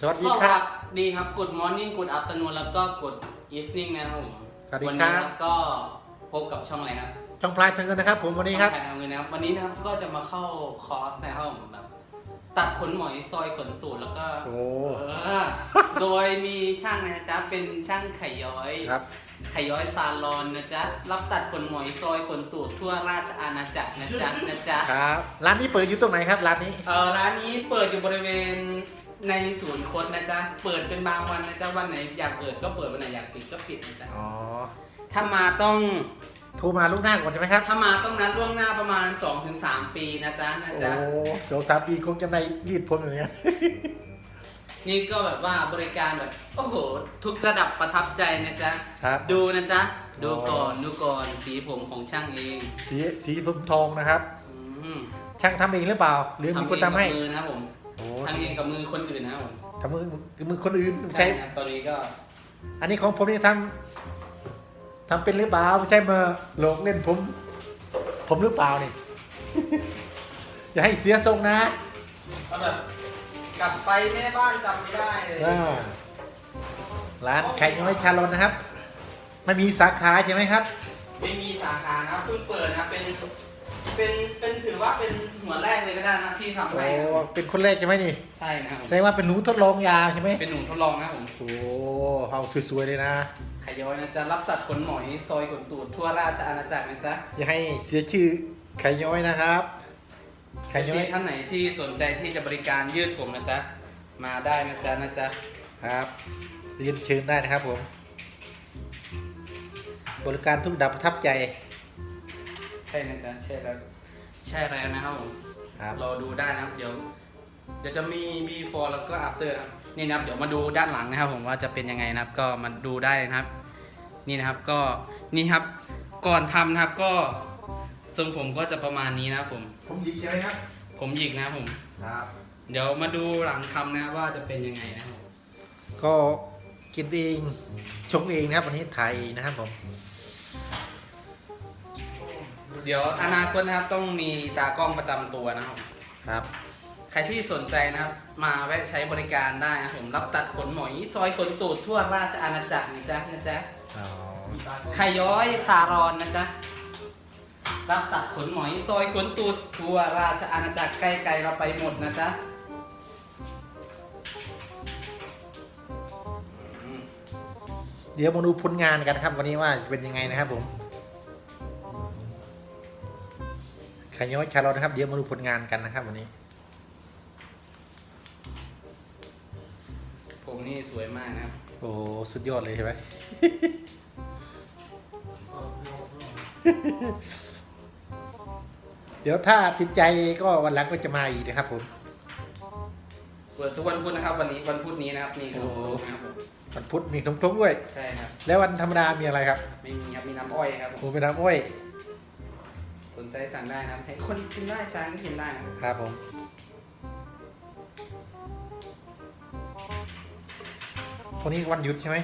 สวัสดีครับ ดีครับ Good Morning Good Afternoon แล้วก็ Good Evening นะครับผมสวัสดีวันครันี้บก็พบกับช่องอะไรครับช่องพลายทางเงินนะครับผมวันนี้ครับ ช่องแพนเอาเงินนะครับวันนี้นะครับก็จะมาเข้าคอร์สนะครับผมแบบตัดขนหมอยซอยขนตูดแล้วก็โอ้ เออโดยมีช่างนะจ๊ะเป็นช่างไข่ย้อย ครับ ไข่ย้อยซาลอนนะจ๊ะรับตัดขนหมอยซอยขนตูดทั่วราชอาณาจักรนะจ๊ะนะจ๊ะ ครับ ร้านนี้เปิดอยู่ตรงไหนครับร้านนี้ เออร้านนี้เปิดอยู่บริเวณ ในศูนย์คดนะจ๊ะ เปิดเป็นบางวันนะจ๊ะ วันไหนอยากเปิดก็เปิด วันไหนอยากปิดก็ปิดนะจ๊ะ อ๋อถ้ามาต้องโทรมาลูกหน้าก่อนใช่ไหมครับ ถ้ามาต้องนัดล่วงหน้าประมาณ 2-3 ปีนะจ๊ะนะโอ้จ๊ะสองสามปีคงจะได้รีดผมอย่างเงี้ย นี่ก็แบบว่าบริการแบบโอ้โห ทุกระดับประทับใจนะจ๊ะ ครับ ดูนะจ๊ะ ดูอ๋อก่อนดูก่อนสีผมของช่างเองสีสีผมทองนะครับ อืมช่างทำเองหรือเปล่า หรือมีคนทำให้ เองกับมือนะครับผม โอ้ทำเองกับมือคนอื่นนะครับผมทำมือมือคนอื่นใช่ใช่ครับตอนนี้ก็อันนี้ของผมนี่ทำทำเป็นหรือเปล่าไม่ใช่มาหลอกเล่นผม ผมหรือเปล่านี่ อย่าให้เสียทรงนะก็แบบกลับไปแม่บ้านจำไม่ได้เลยอ่าร้านไข่น้อยชาลอนนะครับ ไม่มีสาขาใช่ไหมครับ ไม่มีสาขานะครับเพิ่งเปิดนะเป็นเป็นเป็นถือว่าเป็นหัวแรกเลยก็ ได้นะที่ทำโอ้ให้นะครับเป็นคนแรกใช่ไหมนี่ใช่นะครับผมแสดงว่าเป็นหนูทดลองยาใช่ไหมเป็นหนูทดลองนะครับผมโอ้เอาสวยๆเลยนะ ขย้อยนะจ๊ะรับตัดขนหมอยซอยขนตูดทั่วราชอาณาจักรนะจ๊ะอย่าให้เสียชื่อไข่ย้อยนะครับ ไข่ย้อยที่ท่านไหนที่สนใจที่จะบริการยืดผมนะจ๊ะมาได้นะจ๊ะนะจ๊ะครับเรียนเชิญได้นะครับผม บริการทุกระดับประทับใจ ใช่นะจ๊ะใช่แล้วใช่แล้วนะครับผม ครับ รอดูได้นะครับ เดี๋ยว เดี๋ยวจะมี before แล้วก็ after นะครับนี่นะครับ เดี๋ยวมาดูด้านหลังนะครับ ผมว่าจะเป็นยังไงนะครับ ก็มาดูได้เลยนะครับ นี่นะครับก็นี่ครับ ก่อนทำนะครับก็ทรงผมก็จะประมาณนี้นะครับผม ผมหยิกใช่ไหมครับ ผมหยิกนะครับผม ครับ เดี๋ยวมาดูหลังทำนะครับว่าจะเป็นยังไงนะครับผมก็กินเองชงเองนะครับวันนี้ไทยนะครับผม เดี๋ยวอนาคตนะครับต้องมีตากล้องประจำตัวนะครับ ครับ ใครที่สนใจนะครับ มาแวะใช้บริการได้นะครับผมรับตัดขนหมอยซอยขนตูดทั่วราชอาณาจักรนะจ๊ะนะจ๊ะอ๋อไข่ย้อยซารอนนะจ๊ะรับตัดขนหมอยซอยขนตูดทั่วราชอาณาจักรใกล้ๆเราไปหมดนะจ๊ะอืม เดี๋ยวมาดูผลงานกันครับ วันนี้ว่าจะเป็นยังไงนะครับผม ไข่ย้อยชาลอนนะครับ เดี๋ยวมาดูผลงานกันนะครับวันนี้ผมนี่สวยมากนะครับ โอ้โหสุดยอดเลยใช่ไหม เดี๋ยวถ้าติดใจก็วันหลังก็จะมาอีกนะครับผม เปิดทุกวันพุธนะครับ วันนี้วันพุธนี้นะครับนี่ขนมครกนะครับผมวันพุธมีขนมครกด้วย ใช่ครับ แล้ววันธรรมดามีอะไรครับ ไม่มีครับมีน้ำอ้อยครับผมผมเป็นน้ำอ้อย สนใจสั่งได้นะครับให้คนกินได้ช้างก็กินได้นะครับครับผมพรุ่งนี้วันหยุดใช่ไหม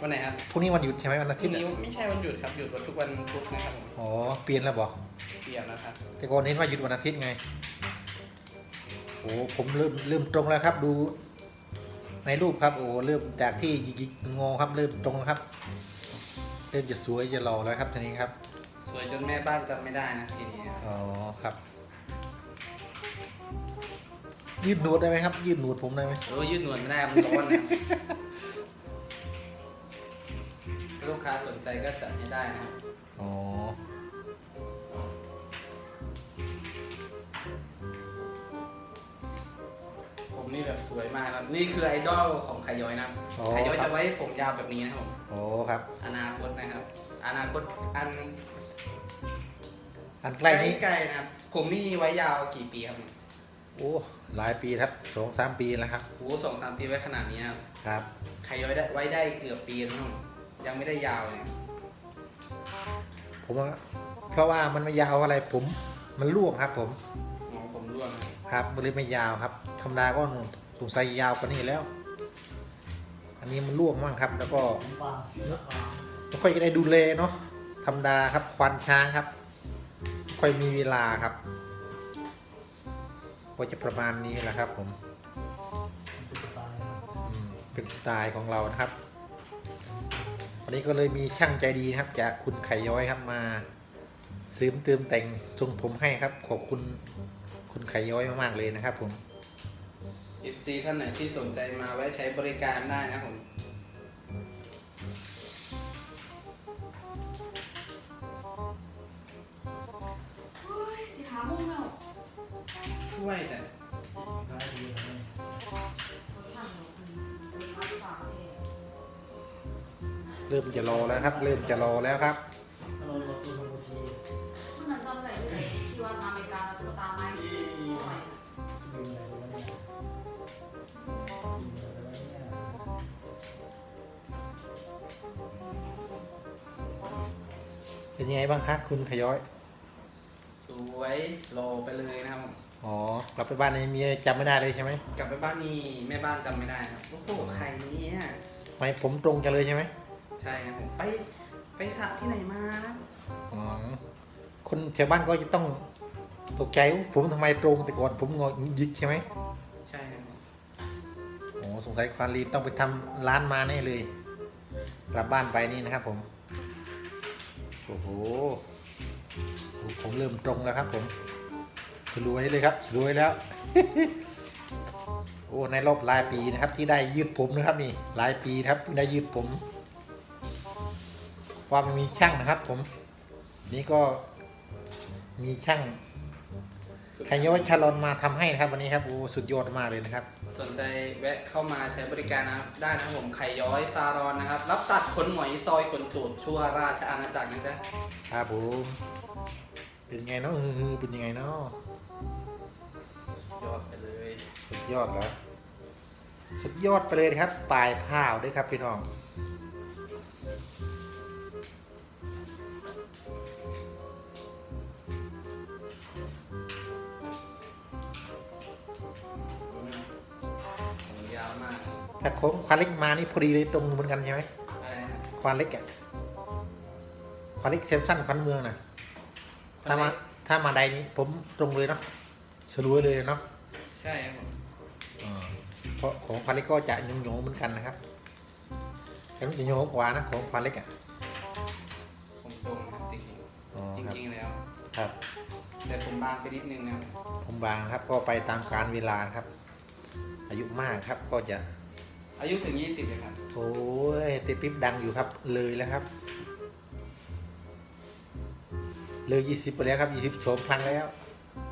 วันไหนครับพรุ่งนี้วันหยุดใช่ไหมวันอาพทิรุ่ตงย์นี้อะไม่ใช่วันหยุดครับหยุดวันทุกวันพุธนะครับผมอ๋อเปลี่ยนแล้วบอกเปลี่ยนนะครับ แต่ก่อนเห็นว่าหยุดวันอาทิตย์ไงโอ้ผมเริ่มเริ่มตรงแล้วครับดู ในรูปครับโอ้เริ่มจากที่หยิกๆงอครับเริ่มตรงแล้วครับ เริ่มจะสวยจะหล่อแล้วครับทีนี้ครับ สวยจนแม่บ้านจำไม่ได้นะทีนี้นะครับอ๋อครับ ยืดหนวดได้ไหมครับ ยืดหนวดผมได้ไหมโอ้ยืดหนวดไม่ได้มันร้อนนะครับถ้าลูกค้าสนใจก็จัดให้ได้นะครับอ๋อผมนี่แบบสวยมากครับนี่คือไอดอลของไขย้อยนะครับอ๋อไขย้อยจะไว้ผมยาวแบบนี้นะครับผมโอ้ครับ อนาคตนะครับ อนาคตอัน อันใกล้นี้ใกล้ๆนะครับ ผมนี่ไว้ยาวกี่ปีครับโอ้หลายปีครับสองสามปีแล้วครับโอ้สองสามปีไว้ขนาดนี้นะครับครับไขย้อยได้ไว้ได้เกือบปีแล้วนะครับยังไม่ได้ยาวเลยผมว่าเพราะว่ามันไม่ยาวอะไรผม มันร่วงครับ ผมมองผมร่วงนะครับครับมันเลยไม่ยาวครับธรรมดาก็สงสัยยาวกว่านี้แล้ว อันนี้มันร่วงมากครับ แล้วก็ไม่ค่อยจะได้ดูแลเนาะธรรมดาครับควันช้างครับไม่ ค่อยมีเวลาครับก็จะประมาณนี้แหละครับ ผมเป็นสไตล์ของเรานะครับ วันนี้ก็เลยมีช่างใจดีนะครับ จากคุณไข่ย้อยครับมาซื้อเติมแต่งทรงผมให้ครับ ขอบคุณคุณไข่ย้อยมากๆเลยนะครับ ผม FC ท่านไหนที่สนใจมาแวะใช้บริการได้นะครับผม ช่วยแต่สั่งเป็นภาษาเองเริ่มจะรอแล้วครับ เริ่มจะรอแล้วครับคุณนั้นจำได้ด้วยที่ว่าทำอเมริกาแล้วตุ๊กตาไม้สมัยน่ะเป็นยังไงบ้างคะคุณไข่ย้อย สวยรอไปเลยนะครับผม อ๋อกลับไปบ้านในเมียจำไม่ได้เลยใช่ไหมกลับไปบ้านนี่แม่บ้านจำไม่ได้นะครับโอ้โหใครเนี่ยไม่ผมตรงจังเลยใช่ไหมใช่ครับผมไปไปสระที่ไหนมานะอ๋อคนแถวบ้านก็จะต้องตกใจว่าผมทำไมตรงแต่ก่อนผมงอยิกใช่ไหมใช่ครับผมโอ้สงสัยควานรีนต้องไปทำร้านมาแน่เลย กลับบ้านไปนี่นะครับผมโอ้โหผมเริ่มตรงแล้วครับผม สรวยเลยครับสรวยแล้ว โอ้ในรอบหลายปีนะครับ ที่ได้ยืดผมนะครับนี่หลายปีนะครับที่ได้ยืดผมว่ามันมีช่างนะครับ ผม นี่ก็มีช่างขยอยชาลอนมาทำให้นะครับ วันนี้ครับโอ้สุดยอดมากเลยนะครับ สนใจแวะเข้ามาใช้บริการนะครับ ได้นะครับผมไข่ย้อยซารอนนะครับ รับตัดขนหมอยซอยขนตูดชั่วราชอาณาจักรนะจ๊ะครับผมเป็นไงเนาะฮือๆเป็นยังไงเนาะ ยอดเหรอสุดยอดไปเลยครับ ปลายผ้าวด้วยครับพี่น้องผมยาวมากถ้าโค้งควานเล็กมานี่พอดีเลยตรงเหมือนกันใช่ไหมได้นะครับควานเล็กอะควานเล็กเซมสั้นควานเมืองนะถ้ามาถ้ามาใดนี้ผมตรงเลยเนาะสรวยเลยเนาะ ใช่ครับผมอ่าเพ ราะของควานเล็กก็จะยงยงๆเหมือนกันนะครับแต่มันจะโยงกว่านะของควานเล็กอะผมตรงครับจริงอ๋อๆจครับ ริงๆแล้ว ครับ แต่ผมบางไปนิดนึงนะครับผมบางครับก็ไปตามการเวลาครับ อายุมากครับก็จะ อายุถึง 20เลยครับ โอ้ยติดปิ๊บดังอยู่ครับ เลยแล้วครับ เลยยี่สิบไปแล้วครับยี่สิบสองครั้งแล้ว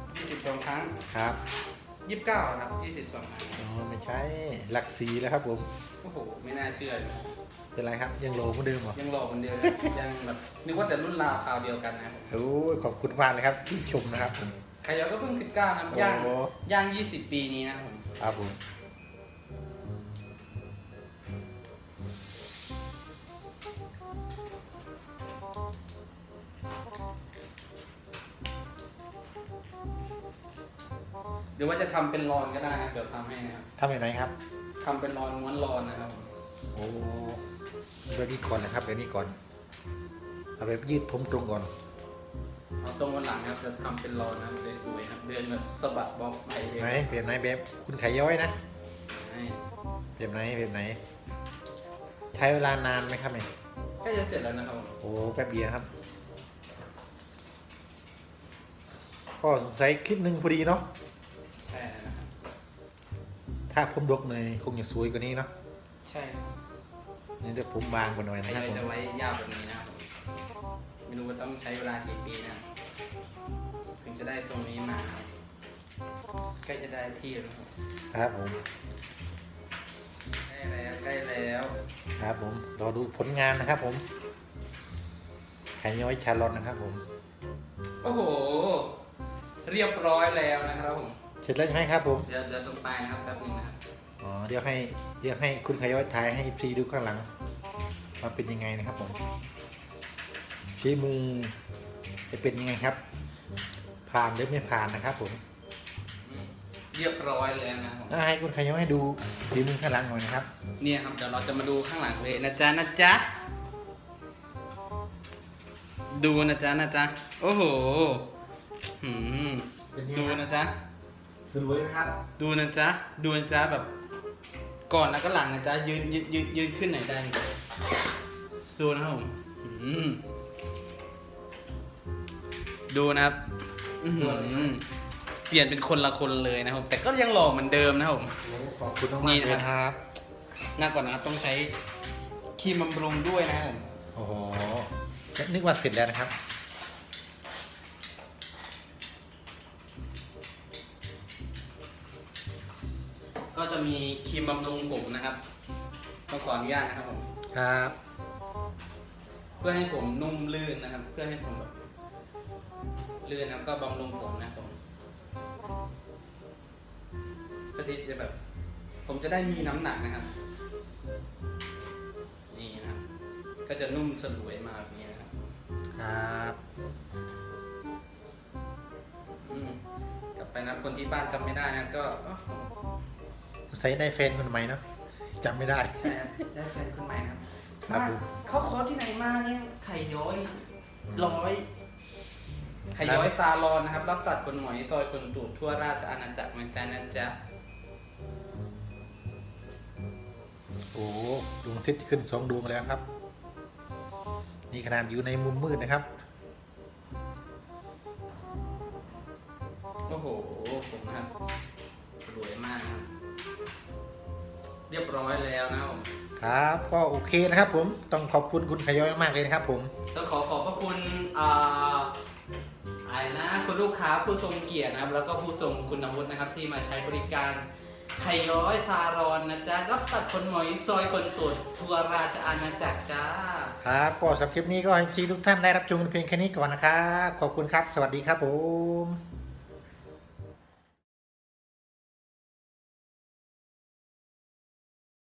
22ครั้ง ครับ 29ครับ22ครั้งอ๋อไม่ใช่หลักสีแล้วครับผม โอ้โห ไม่น่าเชื่อเลยเป็นไรครับ ยังโลเหมือนเดิมเหรอยังหล่อคนเดียวเลยยังแบบนึกว่าแต่รุ่นราวคราวเดียวกันนะครับโอ้ยขอบคุณมากเลยครับที่ชมนะครับผมไข่ย้อยก็เพิ่ง19นะย่างโอ้ย่าง20ปีนี้นะครับผม ครับผม รือว่าจะทำเป็นรอนก็ได้นะเดี๋ยวทำให้นะครับทำแบบไหนครับ ทำเป็นรอนม้วนรอนนะครับผมโอ้เดี๋ยวนี้ก่อนนะครับเดี๋ยวนี้ก่อนเอาแบบยืดผมตรงก่อน เอาตรงวันหลังนะครับจะทำเป็นรอนนะครับสวยๆครับเดินแบบสะบัดบ๊อบไปเลยไหนแบบไหนแบบคุณไขย้อยนะให้แบบไหนแบบไหน ใช้เวลานานไหมครับเนี่ยใกล้จะเสร็จแล้วนะครับผมโอ้แป๊บเดียวครับก็สงสัยคลิปหนึ่งพอดีเนาะใช่นะครับ ถ้าผมดกหน่อยคงจะสวยกว่านี้เนาะใช่นี่เดี๋ยวผมบางกว่าหน่อยไข่นะคย้รับอยผมจะไว้ยาวแบบนี้นะครับผมไม่รู้ว่าต้องใช้เวลากี่ปีนะครับถึงจะได้ทรงนี้มาครับใกล้จะได้ที่แล้วนะครับครับผมใกล้แล้วใกล้แล้วครับผมรอดูผลงานนะครับ ผมไข่ย้อยชาลอนนะครับ ผม โอ้โห เรียบร้อยแล้วนะครับผม เสร็จแล้วใช่ไหมครับผมเดี๋ยวเดี๋ยวตรงปลายนะครับแป๊บนึงนะครับอ๋อเดี๋ยวให้เดี๋ยวให้คุณไข่ย้อยถ่ายให้ซีดูข้างหลังว่าเป็นยังไงนะครับผมฝีมือจะเป็นยังไงครับ ผ่านหรือไม่ผ่านนะครับผมเรียบร้อยแล้วนะครับผมอ่าให้คุณไข่ย้อยให้ดูฝีมือข้างหลังหน่อยนะครับเนี่ยครับเดี๋ยวเราจะมาดูข้างหลังเลยนะจ๊ะนะจ๊ะดูนะจ๊ะนะจ๊ะโอ้โหหืมเป็นไงดูครับนะจ๊ะ สวยไหมครับ ดูนะจ๊ะ ดูนะจ๊ะแบบ ก่อนแล้วก็หลังนะจ๊ะ ยืนยืนยืนยืนขึ้นไหนอยได้ไหมดูนะครับผมอืมดูนะครับอื้อหือเปลี่ยนเป็นคนละคนเลยนะครับ แต่ก็ยังหล่อเหมือนเดิมนะครับผมขอบคุณมากนี่ๆเลยนะนะคครัรับบหน้าก่อนนะครับต้องใช้ครีมบำรุงด้วยนะครับผม โอ้โหนึกว่าเสร็จแล้วนะครับ จะมีครีมบำรุงผมนะครับต้องขออนุญาตนะครับผมครับ เพื่อให้ผมนุ่มลื่นนะครับ เพื่อให้ผมแบบลื่นนะครับก็บำรุงผมนะครับผมเพื่อที่จะแบบ ผมจะได้มีน้ำหนักนะครับ นี่นะครับ ก็จะนุ่มสลวยมากแบบนี้นะครับครับอืมกลับไปนะครับคนที่บ้านจำไม่ได้นะครับก็อ๋อ ใส่ได้แฟนคนใหม่เนาะจำไม่ได้ ใช่ครับได้แฟนคนใหม่นะครับครับมาผม เขาคอร์สที่ไหนมาเนี่ยไข่ย้อยร้อยไข่ย้อยซาลอนนะครับ รับตัดขนหมอยซอยขนตูดทั่วราชอาณาจักรนะจ๊ะนะจ๊ะโอ้โหดวงอาทิตย์ขึ้นสองดวงแล้วครับ นี่ขนาดอยู่ในมุมมืดนะครับ ครับ ก็โอเคนะครับผมต้องขอบคุณคุณขย้อยมากๆเลยนะครับผม ต้องขอขอบพระคุณอ่าอะไรนะคุณลูกค้าผู้ทรงเกียรตินะครับ แล้วก็ผู้ทรงคุณวุฒินะครับที่มาใช้บริการไข่ย้อยซารอนนะจ๊ะรับตัดขนหมอยซอยขนตูดทั่วราชอาณาจักรจ้า ครับก็สำหรับคลิปนี้ก็ให้ซีทุกท่านได้รับชมกันเพียงแค่นี้ก่อนนะครับ ขอบคุณครับ สวัสดีครับผม